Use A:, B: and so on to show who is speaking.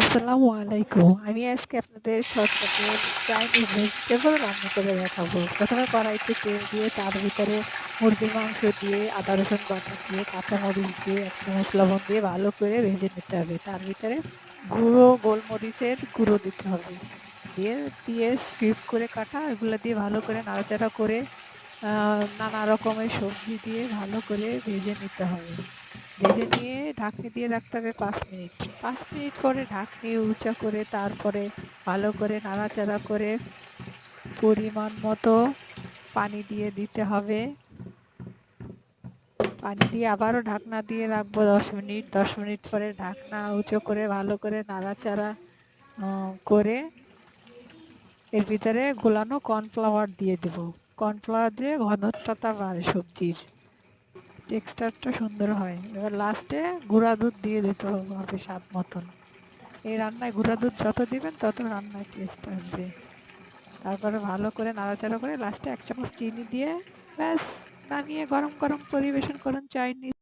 A: আসসালামু আলাইকুম। আমি আজকে আপনাদের শর্টকাটে চাইনিজ ভেজিটেবল রান্না করে দেখাবো। প্রথমে কড়াইতে তেল দিয়ে তার ভিতরে মুরগির মাংস দিয়ে, আদা রসুন বাটা দিয়ে, কাঁচামরিচ দিয়ে, ১ চামচ লবণ দিয়ে ভালো করে ভেজে নিতে হবে। তার ভিতরে গুঁড়ো গোলমরিচের গুঁড়ো দিতে হবে। দিয়ে দিয়ে স্কিপ করে কাটা এগুলো দিয়ে ভালো করে নাড়াচাড়া করে নানা রকমের সবজি দিয়ে ভালো করে ভেজে নিতে হবে। ভেজে নিয়ে ঢাকনি দিয়ে রাখতে হবে ৫ মিনিট। ৫ মিনিট পরে ঢাকনি উঁচা করে তারপরে ভালো করে নাড়াচাড়া করে পরিমাণ মতো পানি দিয়ে দিতে হবে। পানি দিয়ে আবারও ঢাকনা দিয়ে রাখব ১০ মিনিট। ১০ মিনিট পরে ঢাকনা উঁচু করে ভালো করে নাড়াচাড়া করে এর ভিতরে গোলানো কর্নফ্লাওয়ার দিয়ে দেব। কর্নফ্লাওয়ার দিয়ে ঘনত্বটা বাড়ে সবজির। টেক্সচারটা সুন্দর হয়। এবার লাস্টে গুঁড়া দুধ দিয়ে দিতে হবে স্বাদ মতন। এই রান্নায় গুঁড়া দুধ যত দিবেন তত রান্নায় টেস্ট আসবে। তারপরে ভালো করে নাড়াচাড়া করে লাস্টে এক চামচ চিনি দিয়ে ব্যাস নামিয়ে গরম, গরম পরিবেশন করুন চাইনিজ